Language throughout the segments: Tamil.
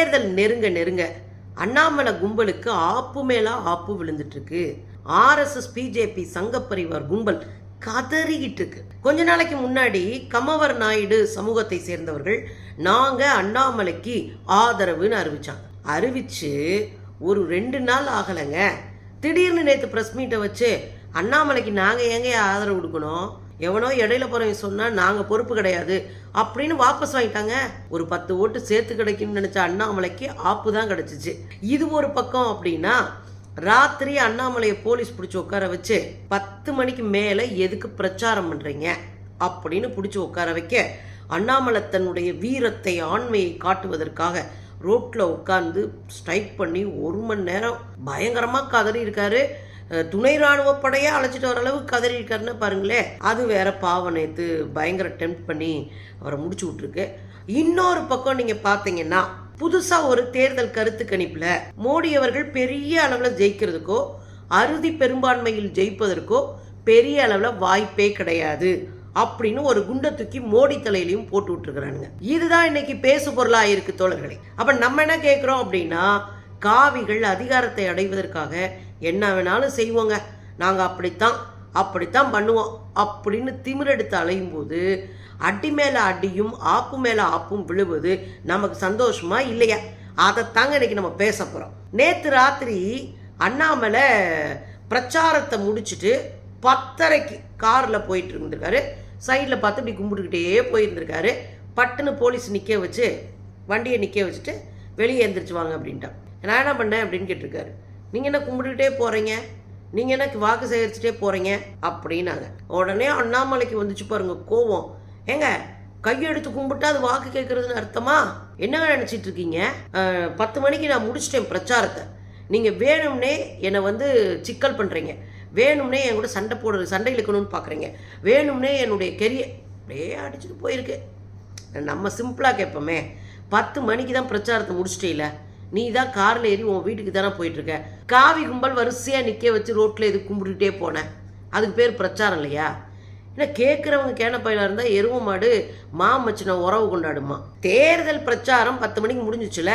தேர்தல் நெருங்க நெருங்க அண்ணாமலை கும்பலுக்கு ஆப்பு மேலா ஆப்பு விழுந்துட்டு இருக்கு ஆர்எஸ்எஸ் பிஜேபி சங்கப்பரிவார் கும்பல் கதறிக்கிட்டு இருக்கு. கொஞ்ச நாளைக்கு முன்னாடி கமவர் நாயுடு சமூகத்தை சேர்ந்தவர்கள் நாங்க அண்ணாமலைக்கு ஆதரவுன்னு அறிவிச்சாங்க. அறிவிச்சு ஒரு ரெண்டு நாள் ஆகலைங்க. திடீர்னு நேற்று ப்ரெஸ் மீட்டை வச்சு அண்ணாமலைக்கு நாங்கள் ஏங்க ஆதரவு கொடுக்கணும்? எவனோ இடையில போகிறவங்க சொன்னா நாங்க பொறுப்பு கிடையாது. அப்படின்னு வாபஸ் வாங்கிட்டாங்க. ஒரு பத்து ஓட்டு சேர்த்து கிடைக்கும்னு நினைச்ச அண்ணாமலைக்கு ஆப்பு தான் கிடைச்சிச்சு. இது ஒரு பக்கம் அப்படின்னா ராத்திரி அண்ணாமலையை போலீஸ் பிடிச்சி உட்கார வச்சு பத்து மணிக்கு மேலே எதுக்கு பிரச்சாரம் பண்ணுறீங்க அப்படின்னு பிடிச்சி உட்கார வைக்க அண்ணாமலை தன்னுடைய வீரத்தை ஆண்மையை காட்டுவதற்காக ரோட்டில் உட்கார்ந்து ஸ்ட்ரைக் பண்ணி ஒரு மணி நேரம் பயங்கரமாக கதறி இருக்காரு. துணை ராணுவ படையே அழைச்சிட்டு வர அளவுக்கு கதறிருக்காருன்னு பாருங்களேன் அது வேற பாவம் பயங்கர டெம்ப் பண்ணி அவரை முடிச்சு விட்டுருக்கு. இன்னொரு பக்கம் நீங்க பாத்தீங்கன்னா புதுசா ஒரு தேர்தல் கருத்து கணிப்புல மோடி அவர்கள் பெரிய அளவில் ஜெயிக்கிறதுக்கோ அறுதி பெரும்பான்மையில் ஜெயிப்பதற்கோ பெரிய அளவில் வாய்ப்பே கிடையாது அப்படின்னு ஒரு குண்டை தூக்கி மோடி தலையிலையும் போட்டு விட்டுருக்குறானுங்க. இதுதான் இன்னைக்கு பேசு பொருளா இருக்கு தோழர்களே. அப்ப நம்ம என்ன கேட்குறோம் அப்படின்னா காவிகள் அதிகாரத்தை அடைவதற்காக என்ன வேணாலும் செய்வோங்க. நாங்கள் அப்படித்தான் அப்படித்தான் பண்ணுவோம். அப்படின்னு திமிரெடுத்து அலையும் போது அடி மேலே அடியும் ஆப்பு மேலே ஆப்பும் விழுவது நமக்கு சந்தோஷமா இல்லையா? அதைத்தாங்க இன்னைக்கு நம்ம பேச போகிறோம் நேற்று ராத்திரி அண்ணாமலை பிரச்சாரத்தை முடிச்சுட்டு பத்தரைக்கு காரில் போயிட்டு இருந்திருக்காரு. சைடில் பார்த்து இப்படி கும்பிட்டுக்கிட்டே போயிருந்திருக்காரு. பட்டுன்னு போலீஸ் நிற்க வச்சு வண்டியை நிற்க வச்சுட்டு வெளியே எந்திரிச்சு வாங்க அப்படின்ட்டான். நான் என்ன பண்ணேன் அப்படின்னு கேட்டிருக்காரு. நீங்கள் என்ன கும்பிட்டுக்கிட்டே போகிறீங்க நீங்கள் என்ன வாக்கு சேகரிச்சுட்டே போகிறீங்க அப்படின்னாங்க. உடனே அண்ணாமலைக்கு வந்துச்சு பாருங்க கோவம். ஏங்க கையெடுத்து கும்பிட்டா அது வாக்கு கேட்குறதுன்னு அர்த்தமா? என்னங்க நினச்சிட்டு இருக்கீங்க? பத்து மணிக்கு நான் முடிச்சிட்டேன் பிரச்சாரத்தை. நீங்கள் வேணும்னே என்னை வந்து சிக்கல் பண்ணுறீங்க வேணும்னே என் கூட சண்டை போடுறது சண்டை இழுக்கணும்னு பார்க்குறீங்க வேணும்னே என்னுடைய கெரியர் அப்படியே அடிச்சுட்டு போயிருக்கு. நம்ம சிம்பிளாக கேட்போமே. பத்து மணிக்கு தான் பிரச்சாரத்தை முடிச்சிட்டேல நீ தான் காரில் ஏறி உன் வீட்டுக்கு தானே போயிட்டுருக்க? காவி கும்பல் வரிசையாக நிற்க வச்சு ரோட்டில் இது கும்பிட்டுக்கிட்டே போனேன். அதுக்கு பேர் பிரச்சாரம் இல்லையா? ஏன்னா கேட்குறவங்க கேனப்பையில இருந்தால் எருவ மாடு மாமச்சின உறவு கொண்டாடுமா. தேர்தல் பிரச்சாரம் பத்து மணிக்கு முடிஞ்சிச்சுல?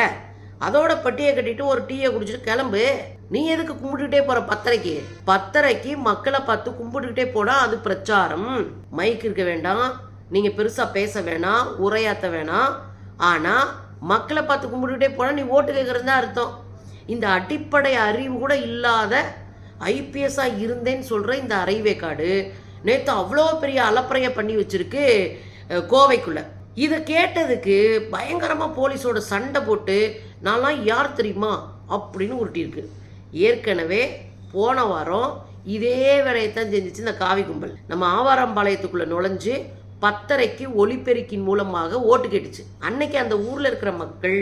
அதோட பட்டியை கட்டிட்டு ஒரு டீயை குடிச்சிட்டு கிளம்பு. நீ எதுக்கு கும்பிட்டுக்கிட்டே போற பத்தரைக்கு? பத்தரைக்கு மக்களை பார்த்து கும்பிட்டுக்கிட்டே போனா அது பிரச்சாரம். மைக் இருக்க வேண்டாம். நீங்க பெருசா பேச வேணாம் உரையாத்த வேணாம். ஆனா மக்களை பார்த்து கும்பிட்டுக்கிட்டே போனால் நீ ஓட்டு கேட்குறது தான் அர்த்தம். இந்த அடிப்படை அறிவு கூட இல்லாத ஐபிஎஸ்ஸாக இருந்தேன்னு சொல்கிற இந்த அரைவேக்காடு நேற்று அவ்வளோ பெரிய அலப்பறைய பண்ணி வச்சுருக்கு கோவைக்குள்ளே. இதை கேட்டதுக்கு பயங்கரமாக போலீஸோட சண்டை போட்டு நான்லாம் யார் தெரியுமா அப்படின்னு உருட்டியிருக்கு. ஏற்கனவே போன வாரம் இதே வேலையைத்தான் செஞ்சிச்சு இந்த காவி கும்பல். நம்ம ஆவாரம்பாளையத்துக்குள்ளே நுழைஞ்சு பத்தரைக்கு ஒலிபெருக்கின் மூலமாக ஓட்டு கேட்டுச்சு. அன்னைக்கு அந்த ஊர்ல இருக்கிற மக்கள்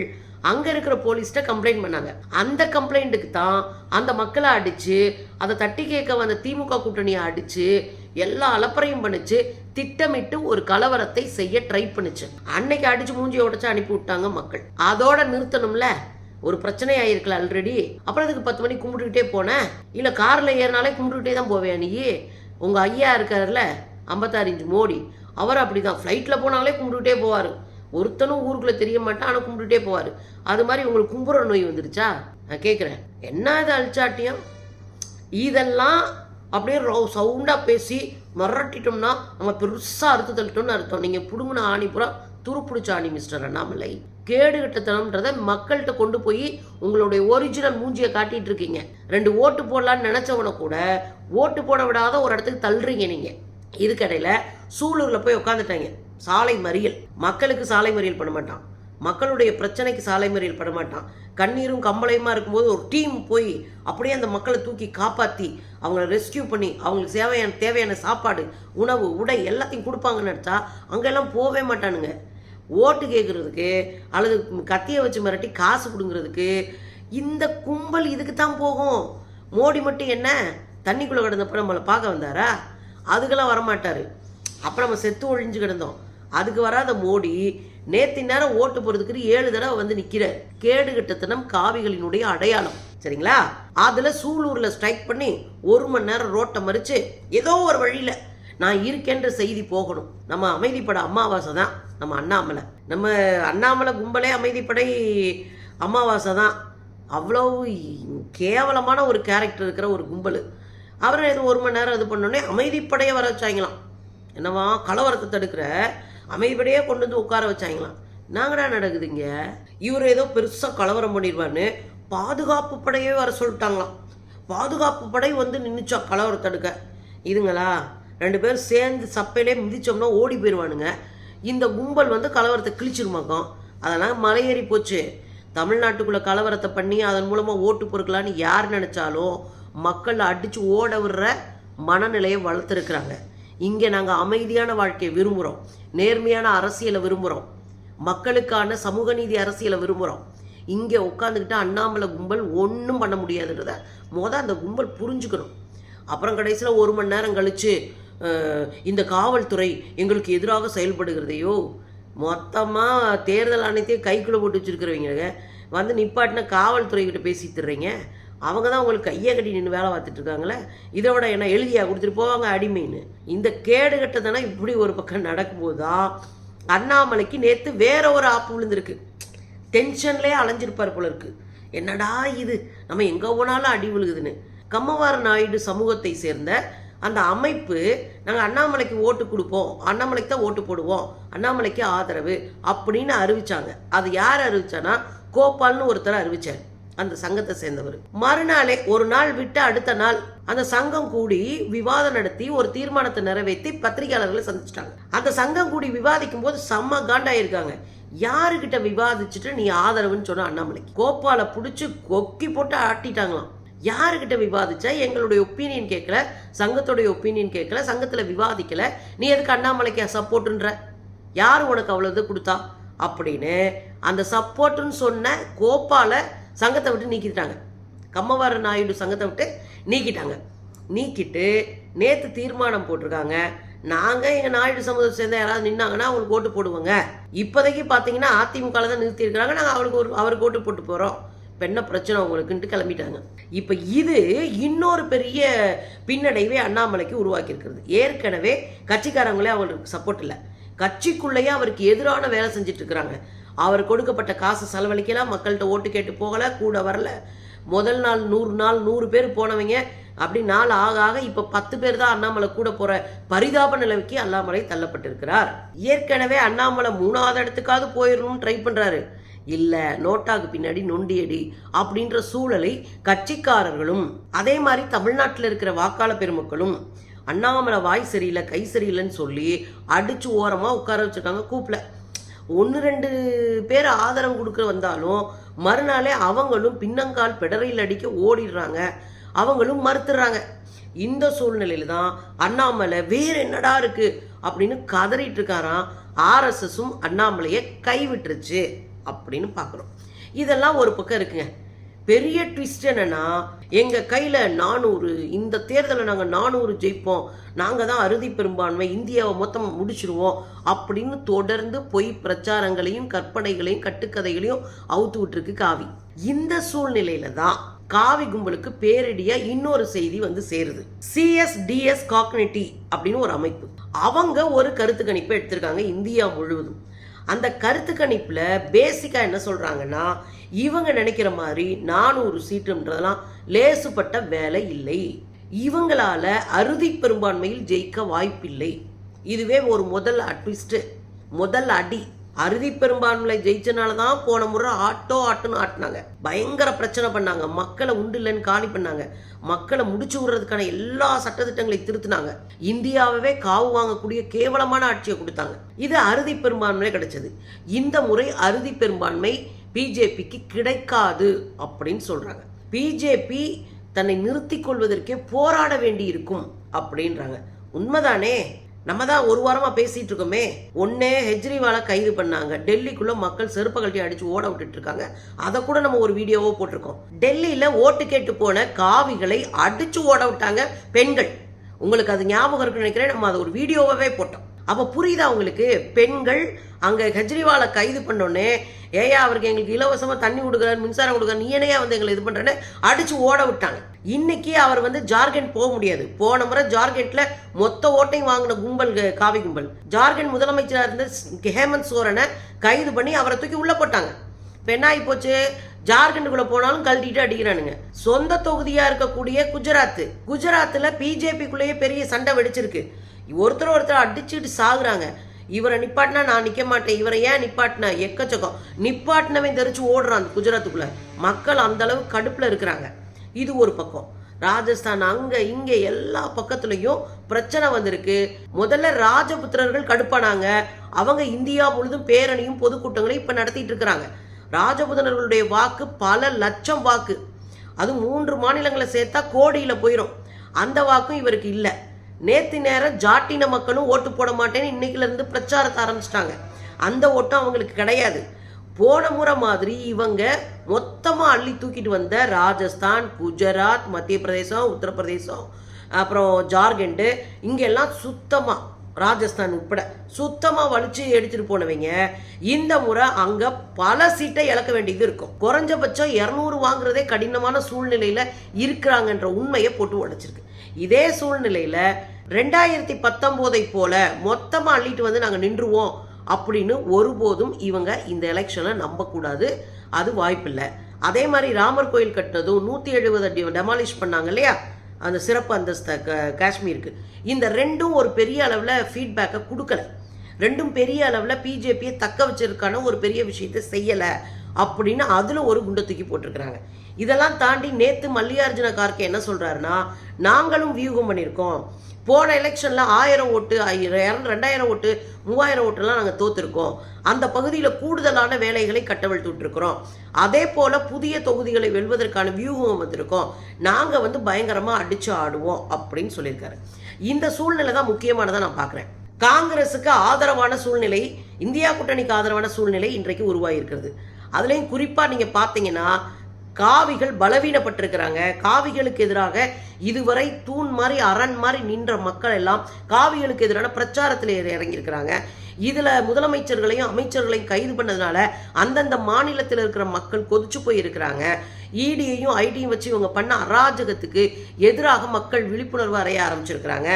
அங்க இருக்கிற போலீஸ்கிட்ட கம்ப்ளைண்ட் பண்ணாங்க. அந்த கம்ப்ளைண்ட்டுக்கு தான் அந்த மக்களை அடிச்சு அதை தட்டி கேட்க வந்த திமுக கூட்டணியை அடிச்சு எல்லா அலப்பறையும் பண்ணிச்சு திட்டமிட்டு ஒரு கலவரத்தை செய்ய ட்ரை பண்ணுச்சு. அன்னைக்கு அடிச்சு மூஞ்சி உடச்சு அனுப்பி விட்டாங்க மக்கள். அதோட நிறுத்தணும்ல? ஒரு பிரச்சனை ஆயிருக்கல ஆல்ரெடி அப்புறம் அதுக்கு பத்து மணி கும்பிட்டுக்கிட்டே போனேன் இல்ல கார்ல ஏறினாலே கும்பிட்டுக்கிட்டே தான் போவேன் நீ? உங்க ஐயா இருக்காருல்ல ஐம்பத்தாறு இன்ச்சு மோடி. அவர் அப்படிதான். ஃப்ளைட்டில் போனாலே கும்பிட்டுட்டே போவார். ஒருத்தனும் ஊருக்குள்ளே தெரிய மாட்டான் ஆனால் கும்பிட்டுட்டே போவார். அது மாதிரி உங்களுக்கு கும்புற நோய் வந்துருச்சா? நான் கேட்குறேன் என்ன இது அழிச்சாட்டியம் இதெல்லாம் அப்படியே சவுண்டாக பேசி மிரட்டிட்டோம்னா நம்ம பெருசாக அறுத்து தள்ளிட்டோம்னு அர்த்தம். நீங்கள் பிடுங்கின ஆணி பூரா துருப்பிடிச்ச ஆணி மிஸ்டர் அண்ணாமலை. கேடுகட்டத்தனம்ன்றதை மக்கள்கிட்ட கொண்டு போய் உங்களுடைய ஒரிஜினல் மூஞ்சியை காட்டிகிட்டு இருக்கீங்க. ரெண்டு ஓட்டு போடலான்னு நினச்சவனை கூட ஓட்டு போட விடாத ஒரு இடத்துக்கு தள்ளுறீங்க நீங்கள் இதுக்கடையில் சூலூரில் போய் உட்காந்துட்டாங்க சாலை மறியல். மக்களுக்கு சாலை மறியல் பண்ண மாட்டான். மக்களுடைய பிரச்சனைக்கு சாலை மறியல் பட மாட்டான். கண்ணீரும் கம்பளையுமா இருக்கும்போது ஒரு டீம் போய் அப்படியே அந்த மக்களை தூக்கி காப்பாற்றி அவங்கள ரெஸ்கியூ பண்ணி அவங்களுக்கு தேவையான தேவையான சாப்பாடு உணவு உடை எல்லாத்தையும் கொடுப்பாங்கன்னு நினச்சா அங்கெல்லாம் போகவே மாட்டானுங்க. ஓட்டு கேட்குறதுக்கு அல்லது கத்தியை வச்சு மிரட்டி காசு கொடுங்கிறதுக்கு இந்த கும்பல் இதுக்கு தான் போகும். மோடி மட்டும் என்ன? தண்ணிக்குள்ளே கிடந்தப்ப நம்மளை பார்க்க வந்தாரா? அதுக்கெல்லாம் வரமாட்டார். அப்புறம் நம்ம செத்து ஒழிஞ்சு கிடந்தோம். அதுக்கு வராத மோடி நேத்தி நேரம் ஓட்டு போறதுக்கு ஏழு தடவை வந்து நிற்கிறார் கேடு கட்டத்தனம் காவிகளினுடைய அடையாளம். சரிங்களா? அதுல சூலூர்ல ஸ்ட்ரைக் பண்ணி ஒரு மணி நேரம் ரோட்டை மறிச்சு ஏதோ ஒரு வழியில நான் இருக்கேன்ற செய்தி போகணும். நம்ம அமைதிப்பட அமாவாசை தான். நம்ம அண்ணாமலை. நம்ம அண்ணாமலை கும்பலே அமைதிப்படை அமாவாசை தான். அவ்வளோ கேவலமான ஒரு கேரக்டர் இருக்கிற ஒரு கும்பல். அவர் இது ஒரு மணி நேரம் இது பண்ணோடனே அமைதிப்படையை வர வச்சாங்களாம். என்னவா கலவரத்தை தடுக்கிற? அமைதிப்படையே கொண்டு வந்து உட்கார வச்சாங்களாம். நாங்கடா நடக்குதுங்க? இவர் ஏதோ பெருசாக கலவரம் பண்ணிடுவான்னு பாதுகாப்பு படையே வர சொல்லிட்டாங்களாம். பாதுகாப்பு படை வந்து நின்றுச்சா கலவரம் தடுக்க? இதுங்களா ரெண்டு பேரும் சேர்ந்து சப்பையிலே மிதிச்சோம்னா ஓடி போயிடுவானுங்க இந்த கும்பல் வந்து கலவரத்தை கிழிச்சிருமாக்கும் அதெல்லாம் மலையேறி போச்சு. தமிழ்நாட்டுக்குள்ளே கலவரத்தை பண்ணி அதன் மூலமாக ஓட்டு பொறுக்கலான்னு யார் நினச்சாலும் மக்கள் அடித்து ஓட விடுற மனநிலையை வளர்த்துருக்குறாங்க. இங்கே நாங்கள் அமைதியான வாழ்க்கையை விரும்புகிறோம் நேர்மையான அரசியலை விரும்புகிறோம் மக்களுக்கான சமூக நீதி அரசியலை விரும்புகிறோம் இங்கே உட்காந்துக்கிட்டு அண்ணாமலை கும்பல் ஒன்றும் பண்ண முடியாதுன்றத மொதல் அந்த கும்பல் புரிஞ்சுக்கணும். அப்புறம் கடைசியில் ஒரு மணி நேரம் கழித்து இந்த காவல்துறை எங்களுக்கு எதிராக செயல்படுகிறதையோ மொத்தமாக தேர்தல் ஆணையத்தையும் கைக்குள்ளே போட்டு வச்சுருக்கிறவங்க. வந்து நிப்பாட்டின காவல்துறைகிட்ட பேசிட்டு தர்றீங்க அவங்க தான் உங்களுக்கு கையை கட்டி நின்று வேலை பார்த்துட்டு இருக்காங்களே? இதோட என்ன எழுதியா கொடுத்துட்டு போவாங்க அடிமைன்னு இந்த கேடு கட்டதானே இப்படி ஒரு பக்கம் நடக்கும்போது தான் அண்ணாமலைக்கு நேற்று வேற ஒரு ஆப்பு விழுந்திருக்கு. டென்ஷன்லேயே அலைஞ்சிருப்பார் போல இருக்கு. என்னடா இது? நம்ம எங்கே போனாலும் அடி விழுகுதுன்னு. கம்மவார நாயுடு சமூகத்தை சேர்ந்த அந்த அமைப்பு நாங்கள் அண்ணாமலைக்கு ஓட்டு கொடுப்போம். அண்ணாமலைக்கு தான் ஓட்டு போடுவோம். அண்ணாமலைக்கு ஆதரவு அப்படின்னு அறிவிச்சாங்க. அது யார் அறிவிச்சானா கோபால்னு ஒருத்தர் அறிவிச்சார். அந்த சங்கத்தை சேர்ந்தவர். மறுநாளே ஒரு நாள் விட்டு அடுத்த நாள் அந்த சங்கம் கூடி விவாதம் நடத்தி ஒரு தீர்மானத்தை நிறைவேற்றி பத்திரிகையாளர்களை சந்திச்சிட்டாங்க. அந்த சங்கம் கூடி விவாதிக்கும் போது செம்ம காண்டாயிருக்காங்க. யாருக்கிட்ட விவாதிச்சுட்டு நீ ஆதரவுன்னு சொன்ன அண்ணாமலைக்கு? கோபாலை பிடிச்சி கொக்கி போட்டு ஆட்டிட்டாங்களாம். யாருக்கிட்ட விவாதிச்சா? எங்களுடைய ஒப்பீனியன் கேட்கல சங்கத்துடைய ஒப்பீனியன் கேட்கல சங்கத்தில் விவாதிக்கல. நீ எதுக்கு அண்ணாமலைக்கு சப்போர்ட்டுன்ற யார் உனக்கு அவ்வளோ இது கொடுத்தா? அப்படின்னு அந்த சப்போர்ட்டுன்னு சொன்ன கோப்பால சங்கத்தை விட்டு நீக்கிட்டாங்க. கம்மவார நாயுடு சங்கத்தை விட்டு நீக்கிட்டாங்க. நீக்கிட்டு நேற்று தீர்மானம் போட்டிருக்காங்க. நாங்கள் எங்கள் நாயுடு சமூகத்தை சேர்ந்த யாராவது நின்னாங்கன்னா அவங்களுக்கு ஓட்டு போடுவோங்க. இப்போதைக்கு பார்த்தீங்கன்னா அதிமுகவில் தான் நிறுத்தியிருக்கிறாங்க நாங்கள் அவளுக்கு ஒரு அவருக்கு ஓட்டு போட்டு போகிறோம் இப்போ என்ன பிரச்சனை அவங்களுக்குன்ட்டு கிளம்பிட்டாங்க. இப்போ இது இன்னொரு பெரிய பின்னடைவை அண்ணாமலைக்கு உருவாக்கியிருக்கிறது. ஏற்கனவே கட்சிக்காரங்களே அவங்களுக்கு சப்போர்ட் இல்லை. கட்சிக்குள்ளேயே அவருக்கு எதிரான வேலை செஞ்சுட்டு இருக்கிறாங்க. அவர் கொடுக்கப்பட்ட காசு செலவழிக்கலாம் மக்கள்கிட்ட ஓட்டு கேட்டு போகலை கூட வரல. முதல் நாள் நூறு நாள் நூறு பேர் போனவங்க அப்படி நாள் ஆக ஆக இப்போ பத்து பேர் தான் அண்ணாமலை கூட போகிற பரிதாப நிலைமைக்கு அண்ணாமலை தள்ளப்பட்டிருக்கிறார். ஏற்கனவே அண்ணாமலை மூணாவது இடத்துக்காவது போயிடணும்னு ட்ரை பண்ணுறாரு இல்லை நோட்டாக்கு பின்னாடி நொண்டியடி அப்படின்ற சூழலை கட்சிக்காரர்களும் அதே மாதிரி தமிழ்நாட்டில் இருக்கிற வாக்காளர் பெருமக்களும் அண்ணாமலை வாய் சரியில்லை கை சரியில்லைன்னு சொல்லி அடிச்சு ஓரமாக உட்கார வச்சுருக்காங்க கூப்பில். ஒன்று ரெண்டு பேர் ஆதரவு கொடுக்க வந்தாலும் மறுநாளே அவங்களும் பின்னங்கால் பெடரையில் அடிக்க ஓடிடுறாங்க. அவங்களும் மறுத்துடுறாங்க. இந்த சூழ்நிலையில தான் அண்ணாமலை வேற என்னடா இருக்கு அப்படின்னு கதறிட்டு இருக்காராம். ஆர்எஸ்எஸும் அண்ணாமலையை கைவிட்டுருச்சு அப்படின்னு பார்க்குறோம் இதெல்லாம் ஒரு பக்கம் இருக்குங்க. பெரிய ட்விஸ்ட் என்னன்னா எங்க கையில நானூறு இந்த தேர்தலை நாங்கள் நானூறு ஜெயிப்போம். நாங்கள் தான் அறுதி பெரும்பான்மை இந்தியாவை மொத்தம் முடிச்சிருவோம் அப்படின்னு தொடர்ந்து பொய் பிரச்சாரங்களையும் கற்பனைகளையும் கட்டுக்கதைகளையும் அவுத்து விட்டுருக்கு காவி. இந்த சூழ்நிலையில தான் காவி கும்பலுக்கு பேரடியா இன்னொரு செய்தி வந்து சேருது. சிஎஸ்டிஎஸ் காக்னிட்டி அப்படின்னு ஒரு அமைப்பு. அவங்க ஒரு கருத்து கணிப்பை எடுத்திருக்காங்க இந்தியா முழுவதும். அந்த கருத்து கணிப்புல பேசிக்கா என்ன சொல்றாங்கன்னா இவங்க நினைக்கிற மாதிரி நானூறு சீட்டுன்றதெல்லாம் லேசுப்பட்ட வேலை இல்லை. இவங்களால அறுதி பெரும்பான்மையில் ஜெயிக்க வாய்ப்பில்லை. இதுவே ஒரு முதல் அட்விஸ்ட்டு. முதல் அடி. அறுதி பெரும்பான்மையில் ஜெயிச்சனால தான் போன முறை ஆட்டோ ஆட்டுன்னு ஆட்டினாங்க. பயங்கர பிரச்சனை பண்ணாங்க. மக்களை உண்டு இல்லைன்னு காலி பண்ணாங்க. மக்களை முடிச்சு விடுறதுக்கான எல்லா சட்டத்திட்டங்களையும் திருத்தினாங்க. இந்தியாவே காவு வாங்கக்கூடிய கேவலமான ஆட்சியை கொடுத்தாங்க. இது அறுதி பெரும்பான்மை கிடைச்சது. இந்த முறை அறுதி பெரும்பான்மை பிஜேபிக்கு கிடைக்காது அப்படின்னு சொல்றாங்க. பிஜேபி தன்னை நிறுத்தி கொள்வதற்கே போராட வேண்டி இருக்கும் அப்படின்றாங்க. உண்மைதானே? நம்ம தான் ஒரு வாரமா பேசிட்டு இருக்கோமே. ஒன்னே ஹெஜ்ரிவாலை கைது பண்ணாங்க. டெல்லிக்குள்ள மக்கள் செருப்ப கழட்டி அடிச்சு ஓட விட்டுட்டு இருக்காங்க. அதை கூட நம்ம ஒரு வீடியோவோ போட்டிருக்கோம். டெல்லியில ஓட்டு கேட்டு போன காவிகளை அடிச்சு ஓட விட்டாங்க பெண்கள். உங்களுக்கு அது ஞாபகம் இருக்குன்னு நினைக்கிறேன். நம்ம அதை ஒரு வீடியோவாகவே போட்டோம். அப்போ புரியுதா உங்களுக்கு? பெண்கள் அங்கே கெஜ்ரிவாலை கைது பண்ணோன்னே ஏயா அவருக்கு எங்களுக்கு இலவசமாக தண்ணி கொடுக்குறாரு மின்சாரம் கொடுக்குறாரு நீ என்னையா வந்து எங்களை இது பண்ணுறேன்னு அடித்து ஓட விட்டாங்க. இன்னைக்கு அவர் வந்து ஜார்க்கண்ட் போக முடியாது. போன முறை ஜார்க்கண்ட்ல மொத்த ஓட்டையும் வாங்கின கும்பல் க- காவி கும்பல். ஜார்க்கண்ட் முதலமைச்சராக இருந்த ஹேமந்த் சோரனை கைது பண்ணி அவரை தூக்கி உள்ளே போட்டாங்க. இப்போ என்ன ஆகி போச்சு? ஜார்க்கண்டுக்குள்ள போனாலும் கழட்டிட்டு அடிக்கிறானுங்க. சொந்த தொகுதியா இருக்கக்கூடிய குஜராத் குஜராத்தில் பிஜேபிக்குள்ளேயே பெரிய சண்டை வெடிச்சிருக்கு. ஒருத்தர் ஒருத்தர் அடிச்சுட்டு சாகுறாங்க. இவரை நிப்பாட்டினா நான் நிற்க மாட்டேன். இவரை ஏன் நிப்பாட்டின? எக்கச்சக்கம். நிப்பாட்டினவன் தெரிச்சு ஓடுறான் அந்த குஜராத்துக்குள்ள. மக்கள் அந்த அளவு கடுப்புல இருக்கிறாங்க. இது ஒரு பக்கம். ராஜஸ்தான் அங்க இங்க எல்லா பக்கத்துலயும் பிரச்சனை வந்திருக்கு. முதல்ல ராஜபுத்திரர்கள் கடுப்பானாங்க. அவங்க இந்தியா முழுதும் பேரணியும் பொதுக்கூட்டங்களையும் இப்ப நடத்திட்டு இருக்கிறாங்க. ராஜபுத்திரர்களுடைய வாக்கு பல லட்சம் வாக்கு. அது மூன்று மாநிலங்களை சேர்த்தா கோடியில போயிடும் அந்த வாக்கும் இவருக்கு இல்லை. நேத்து நேரம் ஜாட்டின மக்களும் ஓட்டு போட மாட்டேன்னு இன்னைக்குல இருந்து பிரச்சாரத்தை ஆரம்பிச்சிட்டாங்க. அந்த ஓட்டம் அவங்களுக்கு கிடையாது. போன முறை மாதிரி இவங்க மொத்தமாக அள்ளி தூக்கிட்டு வந்த ராஜஸ்தான் குஜராத் மத்திய பிரதேசம் உத்தரப்பிரதேசம் அப்புறம் ஜார்க்கண்டு இங்கெல்லாம் சுத்தமாக ராஜஸ்தான் உட்பட சுத்தமாக வலிச்சு எடுத்துகிட்டு போனவங்க இந்த முறை அங்கே பல சீட்டை இழக்க வேண்டியது இருக்கும். குறைஞ்சபட்சம் இரநூறு வாங்குறதே கடினமான சூழ்நிலையில் இருக்கிறாங்கன்ற உண்மையை போட்டு உடைச்சிருக்கு. இதே சூழ்நிலையில் ரெண்டாயிரத்தி பத்தொம்போதை போல மொத்தமாக அள்ளிட்டு வந்து நாங்கள் நின்றுவோம் அப்படின்னு ஒருபோதும் இவங்க இந்த எலெக்ஷனை நம்பக்கூடாது. அது வாய்ப்பில்லை. அதே மாதிரி ராமர் கோயில் கட்டினதும் நூற்றி எழுபது அடி டெமாலிஷ் பண்ணாங்க இல்லையா? அந்த சிறப்பு அந்தஸ்த க- காஷ்மீருக்கு. இந்த ரெண்டும் ஒரு பெரிய அளவில் ஃபீட்பேக்கை கொடுக்கல. ரெண்டும் பெரிய அளவில் பிஜேபியை தக்க வச்சிருக்கான ஒரு பெரிய விஷயத்தை செய்யலை அப்படின்னு அதில் ஒரு குண்டை தூக்கி போட்டிருக்கிறாங்க. இதெல்லாம் தாண்டி நேற்று மல்லிகார்ஜுன கார்கே என்ன சொல்கிறாருன்னா நாங்களும் வியூகம் பண்ணியிருக்கோம். போன எலெக்ஷனில் ஆயிரம் ஓட்டு ஆயிரம் ரெண்டாயிரம் ஓட்டு மூவாயிரம் ஓட்டுலாம் நாங்கள் தோத்துருக்கோம். அந்த பகுதியில் கூடுதலான வேலைகளை கட்டவிழ்த்துட்ருக்குறோம் அதே போல் புதிய தொகுதிகளை வெல்வதற்கான வியூகம் வந்திருக்கோம். நாங்கள் வந்து பயங்கரமாக அடித்து ஆடுவோம் அப்படின்னு சொல்லியிருக்காரு. இந்த சூழ்நிலை தான் முக்கியமானதாக நான் பார்க்குறேன் காங்கிரஸுக்கு ஆதரவான சூழ்நிலை இந்தியா கூட்டணிக்கு ஆதரவான சூழ்நிலை இன்றைக்கு உருவாகியிருக்கிறது. அதுலேயும் குறிப்பாக நீங்கள் பார்த்தீங்கன்னா காவிகள் பலவீனப்பட்டிருக்கிறாங்க. காவிகளுக்கு எதிராக இதுவரை தூண் மாதிரி அரண் மாதிரி நின்ற மக்கள் எல்லாம் காவிகளுக்கு எதிரான பிரச்சாரத்தில் இறங்கியிருக்கிறாங்க. இதில் முதலமைச்சர்களையும் அமைச்சர்களையும் கைது பண்ணதுனால அந்தந்த மாநிலத்தில் இருக்கிற மக்கள் கொதிச்சு போயிருக்கிறாங்க. ஈடியையும் இடியையும் ஐடியும் வச்சு இவங்க பண்ண அராஜகத்துக்கு எதிராக மக்கள் விழிப்புணர்வு அறைய ஆரம்பிச்சிருக்கிறாங்க.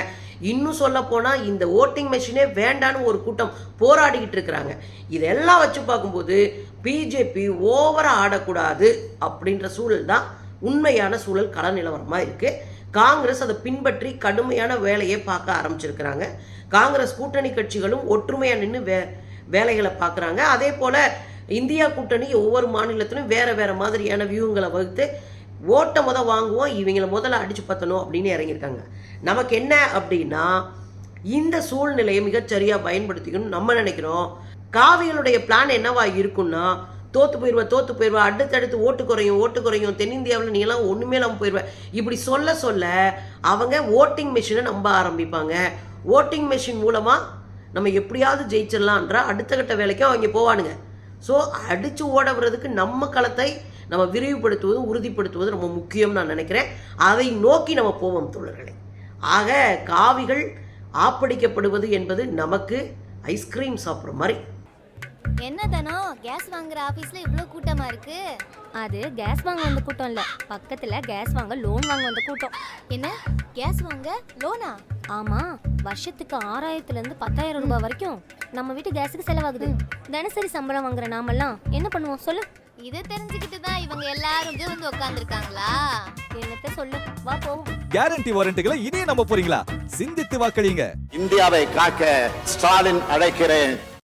இன்னும் சொல்ல போனால் இந்த ஓட்டிங் மெஷினே வேண்டான்னு ஒரு கூட்டம் போராடிக்கிட்டு இருக்கிறாங்க. இதெல்லாம் வச்சு பார்க்கும்போது பிஜேபி ஓவராக ஆடக்கூடாது அப்படின்ற சூழல் தான் உண்மையான சூழல் கள நிலவரமாக இருக்குது காங்கிரஸ் அதை பின்பற்றி கடுமையான வேலையை பார்க்க ஆரம்பிச்சிருக்கிறாங்க. காங்கிரஸ் கூட்டணி கட்சிகளும் ஒற்றுமையாக நின்று வே வேலைகளை பார்க்குறாங்க. அதே போல் இந்தியா கூட்டணி ஒவ்வொரு மாநிலத்திலும் வேறு வேறு மாதிரியான வியூகங்களை வகுத்து ஓட்டை முத வாங்குவோம் இவங்களை முதல்ல அடித்து பத்தணும் அப்படின்னு இறங்கியிருக்காங்க. நமக்கு என்ன அப்படின்னா இந்த சூழ்நிலையை மிகச்சரியாக பயன்படுத்திக்கணும் நம்ம நினைக்கிறோம். காவிகளுடைய பிளான் என்னவா இருக்குன்னா தோத்து போயிடுவா தோத்து போயிடுவா அடுத்தடுத்து ஓட்டு குறையும் ஓட்டு குறையும் தென்னிந்தியாவில் நீ எல்லாம் ஒண்ணுமே இல்லாமல் போயிடுவேன் இப்படி சொல்ல சொல்ல அவங்க ஓட்டிங் மிஷினை நம்ப ஆரம்பிப்பாங்க. ஓட்டிங் மிஷின் மூலமாக நம்ம எப்படியாவது ஜெயிச்சிடலான்ற அடுத்த கட்ட வேலைக்கு அவங்க போவானுங்க. ஸோ அடித்து ஓட வர்றதுக்கு நம்ம களத்தை நம்ம விரிவுபடுத்துவதும் உறுதிப்படுத்துவதும் ரொம்ப முக்கியம் நான் நினைக்கிறேன். அதை நோக்கி நம்ம போவோம் தோழர்களே. ஆக காவிகள் ஆப்படிக்கப்படுவது என்பது நமக்கு ஐஸ்கிரீம் சாப்பிட்ற மாதிரி. என்ன தானோ? கேஸ் வாங்குற ஆபீஸ்ல இவ்ளோ கூட்டமா இருக்கு? அது கேஸ் வாங்க வந்த கூட்டம் இல்ல. பக்கத்துல கேஸ் வாங்க லோன் வாங்க வந்த கூட்டம். என்ன? கேஸ் வாங்க? லோனா ஆமா. வருஷத்துக்கு ஆறாயிரத்துல இருந்து பத்தாயிரம் ரூபாய் வரைக்கும் நம்ம வீட்டு கேஸுக்கு செலவாகுது. தினசரி சம்பளம் வாங்குற நாமெல்லாம் என்ன பண்ணுவோம்? சொல்லு. இதை தெரிஞ்சுக்கிட்டு தான் இவங்க எல்லாரும் இங்க வந்து உட்காந்துருக்காங்களா என்னத்த சொல்லு வா போவோம். கேரண்டி வாரண்டிகளை இனியும் நம்ப போறீங்களா? சிந்தித்து வாக்களிங்க இந்தியாவை காக்க ஸ்டாலின் அழைக்கிறேன்.